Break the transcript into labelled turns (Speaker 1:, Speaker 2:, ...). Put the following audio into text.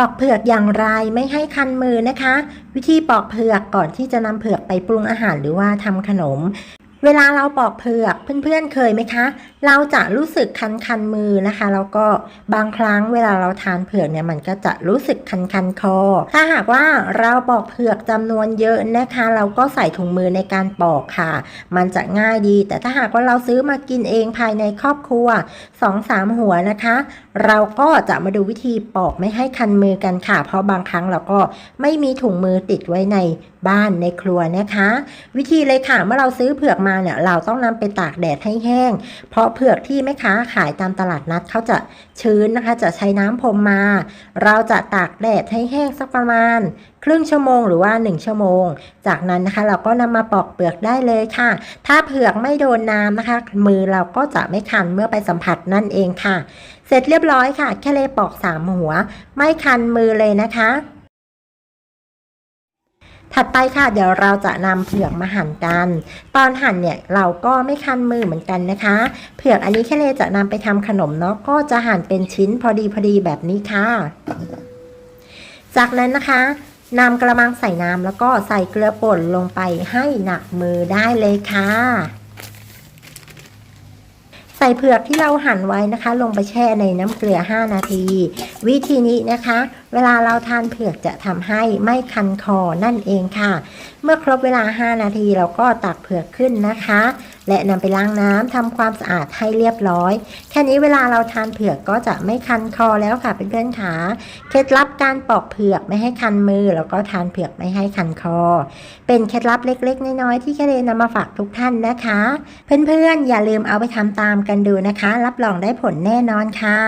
Speaker 1: ปอกเผือกอย่างไรไม่ให้คันมือนะคะ วิธีปอกเผือกก่อนที่จะนำเผือกไปปรุงอาหารหรือว่าทำขนม เวลาเราปอกเผือกเพื่อนๆเคยไหมคะ เราจะรู้สึกคันคันๆมือนะคะแล้วก็บางครั้งเวลาเราทานเผือกเนี่ยมันก็จะรู้สึกคันคันๆคอ ถ้าหากว่าเราปอกเผือกจำนวนเยอะนะคะ เราก็ใส่ถุงมือในการปอกค่ะ มันจะง่ายดี แต่ถ้าหากว่าเราซื้อมากินเองภายในครอบครัว2-3หัวนะคะ เราก็จะมาดูวิธีปอกไม่ให้คันมือกันค่ะ เพราะบางครั้งเราก็ไม่มีถุงมือติดไว้ในบ้านในครัวนะคะ วิธีเลยค่ะเมื่อเราซื้อเผือกมาเนี่ยเราต้องนำไปตากแดดให้แห้ง เพราะเผือกที่แม่ค้าขายตามตลาดนัดเขาจะชื้นนะคะ จะใช้น้ำพรมมา เราจะตากแดดให้แห้งสักประมาณ ครึ่งชั่วโมงหรือว่า 1 ชั่วโมง จากนั้นนะคะ เราก็นำมาปอกเปลือกได้เลยค่ะ ถ้าเผือกไม่โดนน้ำนะคะ มือเราก็จะไม่คันเมื่อไปสัมผัสนั่นเองค่ะ เสร็จเรียบร้อยค่ะ แค่เลยปอกสามหัว ไม่คันมือเลยนะคะ ถัดไปค่ะ เดี๋ยวเราจะนำเผือกมาหั่นกัน ตอนหั่นเนี่ยเราก็ไม่คันมือเหมือนกันนะคะ เผือกอันนี้แค่เลจะนำไปทำขนมเนาะก็จะหั่นเป็นชิ้นพอดีพอดีแบบนี้ค่ะ จากนั้นนะคะนำกระมังใส่น้ำแล้วก็ใส่เกลือป่นลงไปให้หนักมือได้เลยค่ะ ส่เผือกที่เราหั่นไว้นะคะ ลงไปแช่ในน้ำเกลือ 5 นาที วิธีนี้นะคะ เวลาเราทานเผือกจะทำให้ไม่คันคอนั่นเองค่ะ เมื่อครบเวลา 5 นาทีเราก็ตักเผือกขึ้นนะคะ และนำไปล้างน้ำทำความสะอาดให้เรียบร้อย แค่นี้เวลาเราทานเผือกก็จะไม่คันคอแล้วค่ะเพื่อนๆค่ะเคล็ดลับการปอกเผือกไม่ให้คันมือ แล้วก็ทานเผือกไม่ให้คันคอ เป็นเคล็ดลับเล็ก ๆ น้อยๆที่แคเลยนำมาฝากทุกท่านนะคะ เพื่อนๆอย่าลืมเอาไปทำตามกันดูนะคะ รับรองได้ผลแน่นอนค่ะ